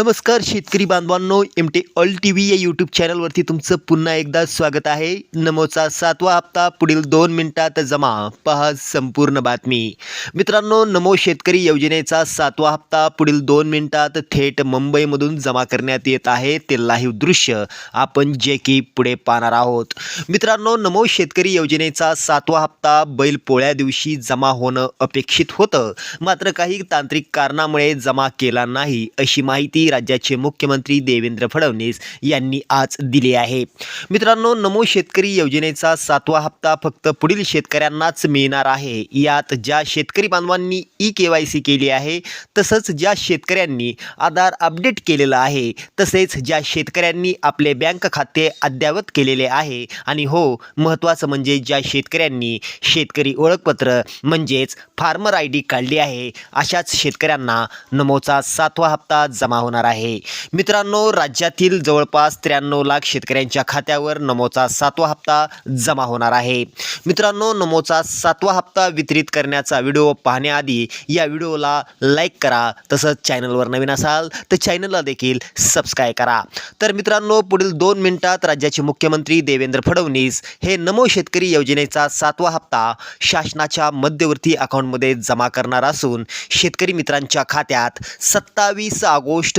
नमस्कार शेतकरी बांधवांनो. M T all T V या यूट्यूब चॅनलवरती तुमचं पुन्हा एकदा स्वागत आहे. नमोचा सातवा हप्ता पुढील दोन मिनिटात जमा. पहा संपूर्ण बातमी. मित्रांनो नमो शेतकरी योजनेचा सातवा हप्ता पुढील दोन मिनिटात थेट मुंबईमधून जमा करण्यात येत आहे. ते लाईव्ह दृश्य आपण जे की पुढे पाहणार आहोत. मित्रांनो नमो शेतकरी योजनेचा सातवा हप्ता बैलपोळ्या दिवशी जमा होणं अपेक्षित होतं. मात्र काही तांत्रिक कारणामुळे जमा केला नाही अशी माहिती राज्याचे मुख्यमंत्री देवेंद्र फडणवीस यांनी आज दिली आहे. मित्रांनो नमो शेतकरी योजनेचा सातवा हप्ता फक्त पुढील शेतकऱ्यांनाच मिळणार आहे. यात ज्या शेतकरी बांधवांनी ई के वाय सी केली आहे तसंच ज्या शेतकऱ्यांनी आधार अपडेट केलेलं आहे तसेच ज्या शेतकऱ्यांनी आपले बँक खाते अद्ययावत केलेले आहे. आणि हो महत्त्वाचं म्हणजे ज्या शेतकऱ्यांनी शेतकरी ओळखपत्र म्हणजेच फार्मर आय डी काढली आहे अशाच शेतकऱ्यांना नमोचा सातवा हप्ता जमा होणार आहे. मित्रांनो राज्यातील जवळपास त्र्याण्णव लाख शेतकऱ्यांच्या खात्यावर नमोचा सातवा हप्ता जमा होणार आहे. मित्रांनो नमोचा सातवा हप्ता वितरित करण्याचा व्हिडिओ पाहण्याआधी या व्हिडिओला लाईक करा तसंच चॅनलवर नवीन असाल तर चॅनलला देखील सबस्क्राईब करा. तर मित्रांनो पुढील दोन मिनिटात राज्याचे मुख्यमंत्री देवेंद्र फडणवीस हे नमो शेतकरी योजनेचा सातवा हप्ता शासनाच्या मध्यवर्ती अकाउंटमध्ये जमा करणार असून शेतकरी मित्रांच्या खात्यात सत्तावीस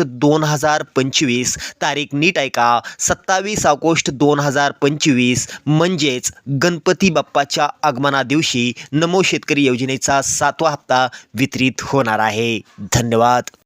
ऑगस्ट दोन हजार पंचवीस तारीख नीट ऐका सत्तावीस ऑगस्ट दोन हजार पंचवीस म्हणजेच गणपती बाप्पाच्या आगमना दिवशी नमो शेतकरी योजनेचा सातवा हप्ता वितरित होणार आहे. धन्यवाद.